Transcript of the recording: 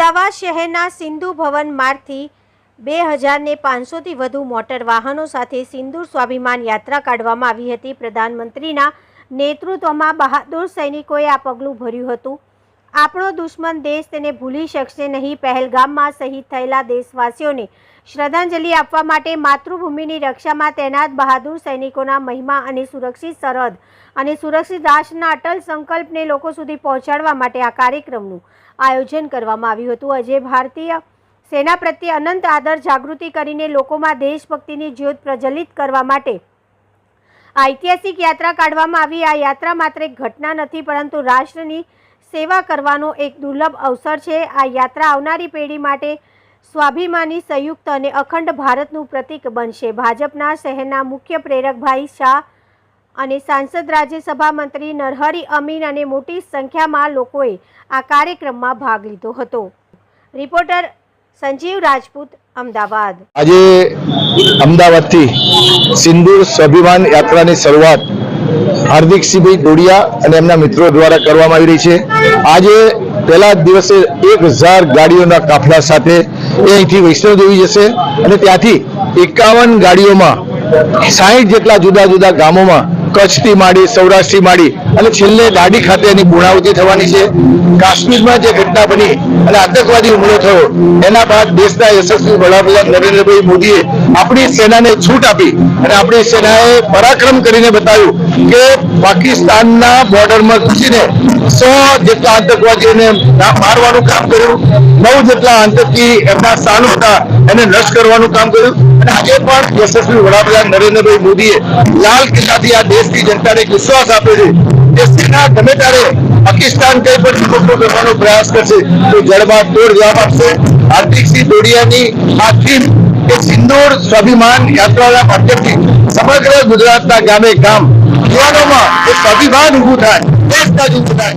અમદાવાદ શહેરના સિંધુ ભવન માર્ગથી બે હજારને પાંચસોથી વધુ મોટર વાહનો સાથે સિંદૂર સ્વાભિમાન યાત્રા કાઢવામાં આવી હતી. પ્રધાનમંત્રીના નેતૃત્વમાં બહાદુર સૈનિકોએ આ પગલું ભર્યું હતું. આપણો દુશ્મન દેશ તેને ભૂલી શકશે નહીં. પહેલગામમાં શહીદ થયેલા દેશવાસીઓને શ્રદ્ધાંજલિ આપવા માટે માતૃભૂમિની રક્ષામાં તૈનાત બહાદુર સૈનિકોના મહિમા અને સુરક્ષિત સરહદ અને સુરક્ષિત રાષ્ટ્રના અટલ સંકલ્પને લોકો સુધી પહોંચાડવા માટે આ કાર્યક્રમનું આયોજન કરવામાં આવ્યું હતું. આજે ભારતીય સેના પ્રત્યે અનંત આદર જાગૃતિ કરીને લોકોમાં દેશભક્તિની જ્યોત પ્રજ્વલિત કરવા માટે ઐતિહાસિક યાત્રા કાઢવામાં આવી. આ યાત્રા માત્ર એક ઘટના નથી, પરંતુ રાષ્ટ્રની સેવા કરવાનો એક દુર્લભ અવસર છે. આ યાત્રા આવનારી પેઢી માટે સ્વાભિમાની, સંયુક્ત અને અખંડ ભારતનું પ્રતીક બનશે. ભાજપના શહેરના મુખ્ય પ્રેરકભાઈ શાહ અને સાંસદ, રાજ્યસભા મંત્રી નરહરી અમીન અને મોટી સંખ્યામાં લોકોએ આ કાર્યક્રમમાં ભાગ લીધો હતો. રિપોર્ટર સંજીવ રાજપૂત, અમદાવાદ. આજે અમદાવાદથી સિંદૂર સ્વાભિમાન યાત્રાની શરૂઆત હાર્દિકસિંહભાઈ ડોડિયા અને એમના મિત્રો દ્વારા કરવામાં આવી રહી છે. આજે પહેલા દિવસે એક ગાડીઓના કાફલા સાથે એ અહીંથી વૈષ્ણવદેવી જશે અને ત્યાંથી એકાવન ગાડીઓમાં સાહીઠ જેટલા જુદા જુદા ગામોમાં કચ્છથી માંડી, સૌરાષ્ટ્રથી માંડી અને છેલ્લે દાડી ખાતે એની પૂર્ણાહુતિ થવાની છે. કાશ્મીરમાં જે ઘટના બની અને આતંકવાદી હુમલો થયો, એના બાદ દેશના યશસ્વી વડાપ્રધાન નરેન્દ્રભાઈ મોદીએ આપણી સેનાને છૂટ આપી અને આપણી સેનાએ પરાક્રમ કરીને બતાવ્યું કે પાકિસ્તાનના બોર્ડરમાં ઘૂસીને સો જેટલા આતંકવાદીઓને મારવાનું કામ કર્યું, નવ જેટલા આતંકી એમના સ્થાનો હતા, એને નષ્ટ કરવાનું કામ કર્યું. અને આજે પણ યશસ્વી વડાપ્રધાન નરેન્દ્રભાઈ મોદીએ લાલ કિલ્લાથી આ દેશની જનતાને વિશ્વાસ આપ્યો છે પાકિસ્તાન કઈ પણ કરવાનો પ્રયાસ કરશે, તો જડમાં તોડ જવાબ આપશે. હાર્દિકસિંહ દોડિયાની આ થીમ કે સિંદૂર સ્વાભિમાન યાત્રાના માધ્યમથી સમગ્ર ગુજરાતના ગામે ગામ યુવાનોમાં એક સ્વાભિમાન ઊભું થાય, દેશના જ ઊભું થાય.